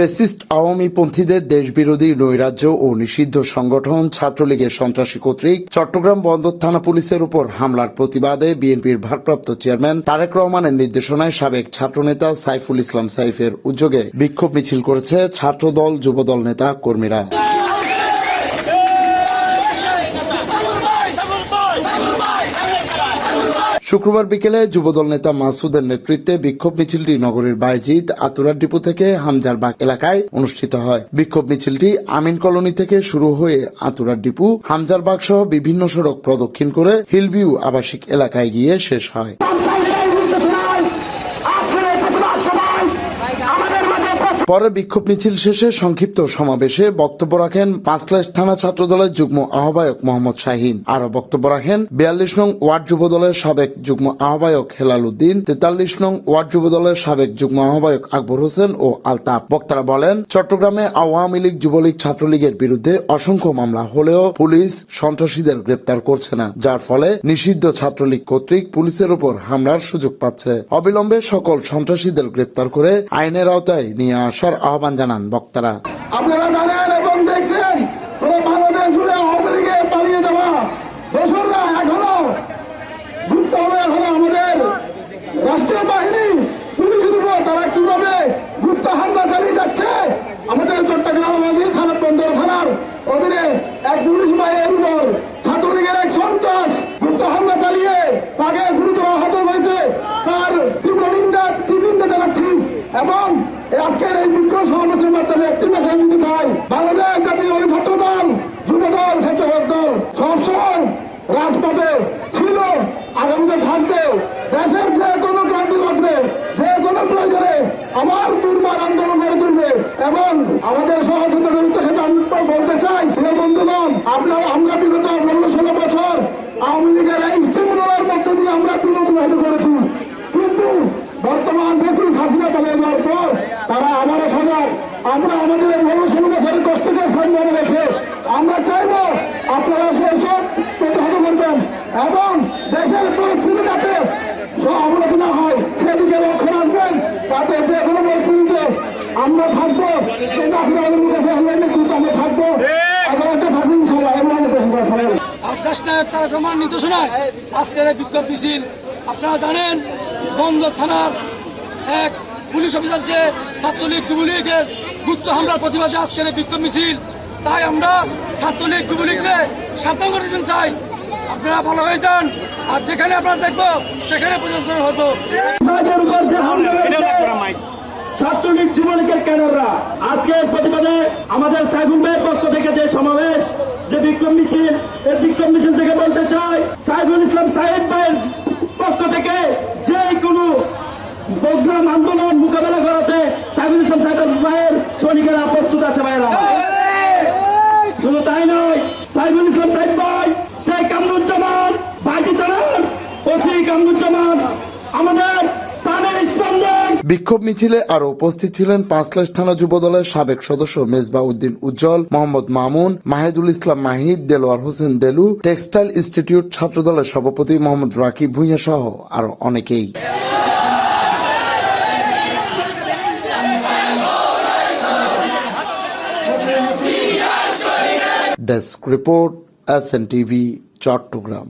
Fascist Awami পন্থীদের দেশবিরোধী নৈরাজ্য ও নিষিদ্ধ সংগঠন ছাত্রলীগের সন্ত্রাসী কর্তৃক চট্টগ্রাম বন্দর থানা পুলিশের উপর হামলার প্রতিবাদে বিএনপির ভারপ্রাপ্ত চেয়ারম্যান তারেক রহমানের নির্দেশনায় সাবেক ছাত্রনেতা সাইফুল ইসলাম সাইফের উদ্যোগে বিক্ষোভ মিছিল করেছে ছাত্রদল, যুবদল নেতা কর্মীরা। শুক্রবার বিকেলে যুবদল নেতা মাসুদের নেতৃত্বে বিক্ষোভ মিছিলটি নগরের বাইজিদ আতুরার ডিপো থেকে হামজারবাগ এলাকায় অনুষ্ঠিত হয়। বিক্ষোভ মিছিলটি আমিন কলোনি থেকে শুরু হয়ে আতুরা ডিপু হামজারবাগ সহ বিভিন্ন সড়ক প্রদক্ষিণ করে হিলভিউ আবাসিক এলাকায় গিয়ে শেষ হয়। পরে বিক্ষোভ মিছিল শেষে সংক্ষিপ্ত সমাবেশে বক্তব্য রাখেন পাঁচলাইশ থানা ছাত্রদলের যুগ্ম আহ্বায়ক মোহাম্মদ শাহিন। আরও বক্তব্য রাখেন বিয়াল্লিশ নং ওয়ার্ড যুবদলের সাবেক যুগ্ম আহ্বায়ক হেলাল উদ্দিন তেতাল্লিশ নং ওয়ার্ড যুবদলের সাবেক যুগ্ম আহ্বায়ক আকবর হোসেন ও আলতাফ। বক্তারা বলেন, চট্টগ্রামে আওয়ামী লীগ যুবলীগ ছাত্রলীগের বিরুদ্ধে অসংখ্য মামলা হলেও পুলিশ সন্ত্রাসীদের গ্রেপ্তার করছে না, যার ফলে নিষিদ্ধ ছাত্রলীগ কর্তৃক পুলিশের উপর হামলার সুযোগ পাচ্ছে। অবিলম্বে সকল সন্ত্রাসীদের গ্রেপ্তার করে আইনের আওতায় নিয়ে আসার আহ্বান জানান বক্তারা। আপনারা জানেন এবং দেখছেন, পুরো বাংলাদেশ জুড়ে আওয়ামী লীগে পালিয়ে যাওয়া দোসররা এখনও ঘুরতে হবে, এখনও আমাদের রাষ্ট্রীয় বাহিনী, পুলিশের উপর তারা কীভাবে গুপ্ত হামলা চালিয়ে যাচ্ছে? আমাদের চট্টগ্রাম, আমাদের থানা বন্দর থানার অধীনে এক পুলিশ বাহিনীর উপর ছাত্রলীগের এক সন্ত্রাস গুপ্ত হামলা চালিয়ে তাকে গুরুতর আহত হয়েছে তার তীব্র নিন্দা তীব্র নিন্দা জানাচ্ছি এবং এই আজকের এই বিক্ষোভ সমাবেশের মাধ্যমে একটি মেসেজ দিতে চাই বাংলাদেশ জাতীয় ছাত্র দল যুব দল স্বেচ্ছাসেবক দল সবসময় রাজপথে ছিল আগামীতে থাকবে দেশের যে কোনো ক্রান্তি লগ্নে যে কোনো প্রয়োজনে আমার দুর্বার আন্দোলন গড়ে তুলবে এবং আমাদের সহযোগিতার উদ্দেশ্যে আমি বলতে চাই প্রিয় বন্ধুগণ আপনারা আমরা বিগত পনেরো ষোলো বছর আওয়ামী লীগের এই স্টিমুলার মধ্য দিয়ে আমরা দিন অতিবাহিত করেছি কিন্তু বর্তমান ব্রিটিশ হাসিনা পালিয়ে যাওয়ার পর তারা আবারও সজাগ আমরা আমাদের এই পনেরো ষোলো বছরের কষ্টকে সামনে রেখে আমরা চাইব আপনারা সেসব প্রতিহত করবেন এবং দেশের পরিস্থিতি যাতে অবনতি না হয় সেদিকে লক্ষ্য রাখবেন তাতে যে কোনো পরিস্থিতিতে আমরা থাকব কিন্তু আসলে আমাদের মুখে সে কিন্তু আমরা থাকব। আগামীতে থাকব ইনশাল্লাহ এবং আমাদের দেশের কথা আকাশ নায়ক তারেক রহমান নির্দেশনায় আজকের এই বিক্ষোভ মিছিল। আপনারা জানেন বঙ্গ থানার এক পুলিশ অফিসারকে ছাত্রলীগ যুবলীগের গুপ্ত হামলার প্রতিবাদে আজকের এই বিক্ষোভ মিছিল। তাই আমরা ছাত্রলীগ যুবলীগকে সাবধান চাই। আপনারা ভালো হয়ে যান আর যেখানে আপনারা দেখব সেখানে পর্যন্ত হব ছাত্রলীগ যুবলীগের ক্যাডাররা আজকের প্রতিবাদে আমাদের সাইফুল ভাইয়ের পক্ষ থেকে যে সমাবেশ যে বিক্ষোভ মিছিল এই বিক্ষোভ মিছিল থেকে বলতে চাই সাইফুল ইসলাম সাহেব ভাইয়ের পক্ষ থেকে যে কোনো প্রোগ্রাম আন্দোলন মোকাবেলা করাতে সাইফুল ইসলাম সাহেব ভাইয়ের সৈনিকেরা প্রস্তুত আছে ভাইয়েরা। শুধু তাই নয় সাইফুল ইসলাম সাহেব বিক্ষোভ মিছিলে আরও উপস্থিত ছিলেন পাঁচলাইশ থানা যুবদলের সাবেক সদস্য মেজবা উদ্দিন উজ্জ্বল, মোহাম্মদ মামুন, মাহিদুল ইসলাম মাহিদ, দেলোয়ার হোসেন দেলু, টেক্সটাইল ইনস্টিটিউট ছাত্রদলের সভাপতি মোহাম্মদ রাকিব ভুঁইয়া সহ আরও অনেকেই। Desk report, S N TV, Chattogram.